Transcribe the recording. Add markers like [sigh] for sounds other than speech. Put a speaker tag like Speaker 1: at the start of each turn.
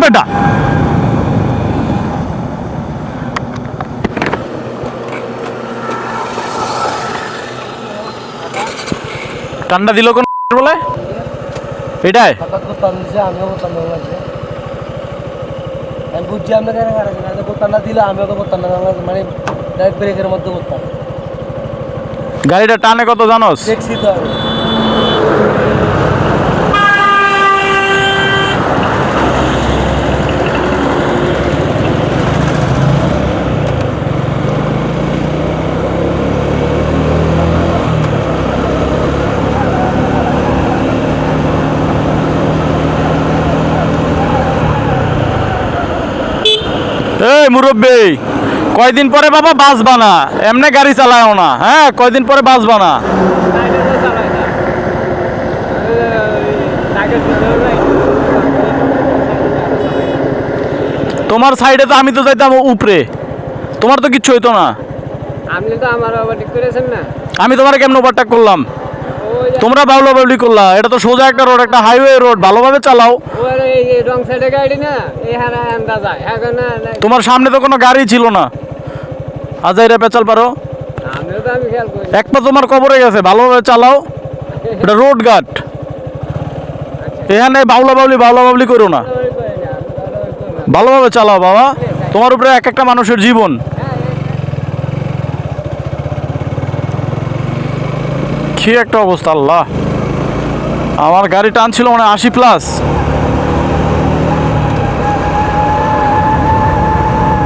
Speaker 1: বেটা। ঠান্ডা দিল কোন [laughs] বলে? এটাই।
Speaker 2: আমি বুঝছি আমরা কেন না দিলে আমিও তো করতাম মানে ডাইরেক্ট ব্রেকের মধ্যে করতাম।
Speaker 1: গাড়িটা টানে কত জানোস?
Speaker 2: দেখছি তো
Speaker 1: এই মুরব্বী কয়দিন পরে বাবা বাঁচবা না এমনি গাড়ি চালায়ও না হ্যাঁ? কয়দিন পরে বাঁচবা না তোমার সাইডে তো আমি তো যাইতাম উপরে। তোমার তো কিচ্ছু হইতো না।
Speaker 3: আপনি তো আমার ঠিক করেছেন না।
Speaker 1: আমি তোমার কেমন ওভারটেক করলাম? তোমরা বাউলা বাউলি করলা এটা তো সোজা একটা রোড একটা হাইওয়ে রোড ভালোভাবে চালাও।
Speaker 3: হয়।
Speaker 1: তোমার সামনে তো কোনো গাড়ি ছিল না। আজাইরা পেঁচাল পারো। এক পা তোমার কবরে গেছে ভালোভাবে চালাও। এটা রোড গার্ড এখানে বাউলা বাউলি বাউলা বাউলি করো না। ভালোভাবে চালাও বাবা। তোমার উপরে এক একটা মানুষের জীবন। কি একটা অবস্থা আল্লাহ। আমার গাড়ি টানছিল মানে আশি প্লাস